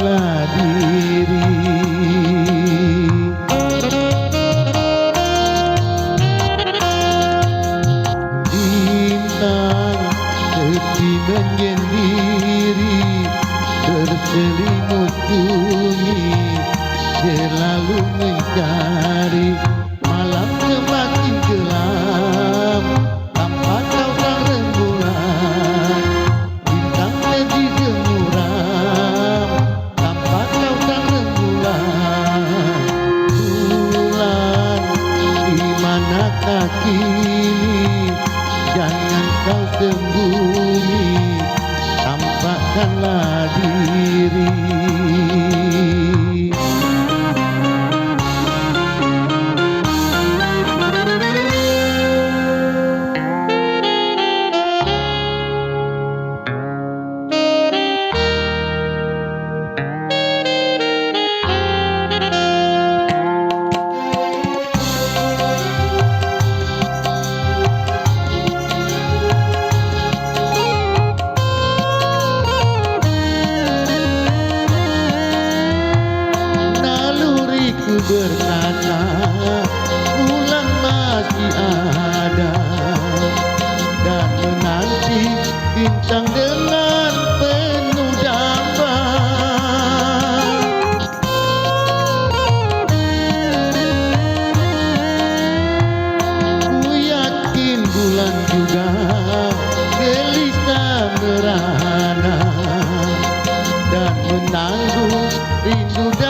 Tampakkanlah diri. Bintang sepi menyendiri Berselimut sunyi Selalu mencari kini Jangan kau sembunyi Tampakkanlah diri berkata Bulan masih ada. Dan menanti bintang dengan penuh damba Ku yakin bulan juga gelisah merana. Dan menanggung rindu dalam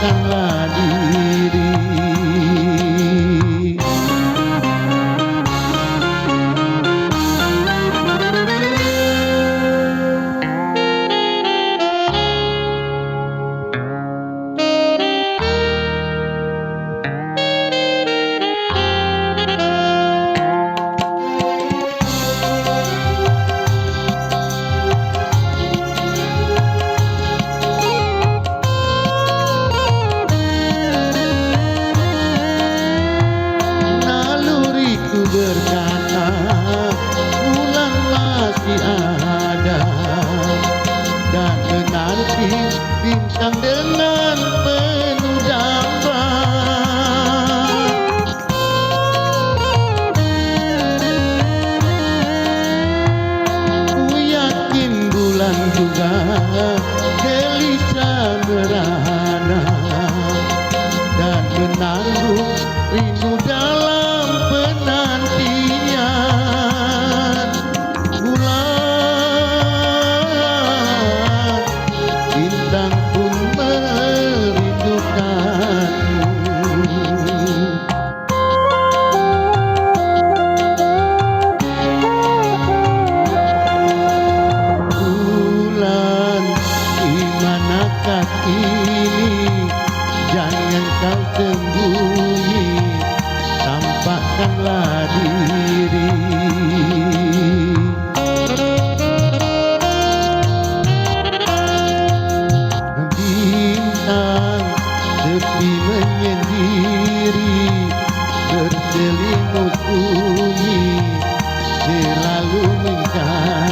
tampakkanlah berkata bulan masih ada dan menanti bintang dengan penuh damba ku yakin bulan juga selalu mencari